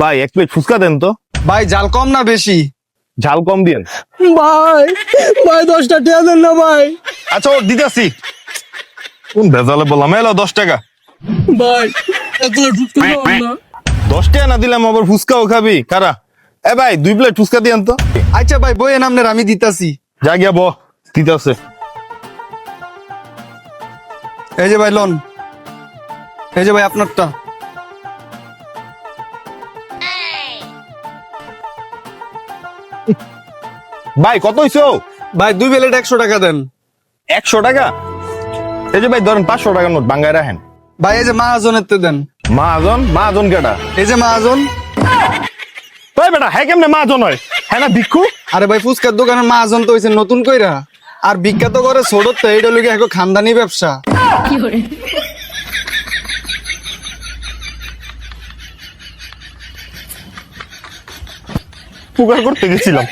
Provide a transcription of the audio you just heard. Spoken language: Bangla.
ভাই এক প্লেট ফুচকা দেন তো। ভাই জাল কম না বেশি? ঝাল কম দিন ভাই ভাই দশটা টিয়া দেন না ভাই। আচ্ছা ও দিতেছি। কোন ভেজালে বললাম? এলো দশ টাকা। ভাই দশ টাকা না দিলাম আবার ফুচকাও খাবি। কারা? এ ভাই দুই প্লেট ফুচকা দিয়েন তো আচ্ছা ভাই বই বইয়ে নামনের আমি দিতাছি। যা গিয়া ব দিতেছে। এই যে ভাই লোন। এই যে ভাই আপনারটা। ভাই কত হইছো? ভাই দুই প্লেট একশো টাকা দেন। একশো টাকা? এই যে ভাই ধরেন পাঁচশো টাকার নোট বাঙ্গায় রাখেন। ভাই এই যে মাহাজনের তে দেন। মাহাজন? মাহাজন কেটা এই যে মাহাজন। ভাই বেটা হ্যাঁ কেমনে মাহাজন হয়? হ্যাঁ না ভিক্ষু? আরে ভাই ফুচকার দোকানের মাহাজন তো হয়েছে নতুন কইরা। আর বিখ্যাত করে ছোট তো এইটা লোকে এখন খানদানি ব্যবসা। পুকার করতে গেছিলাম।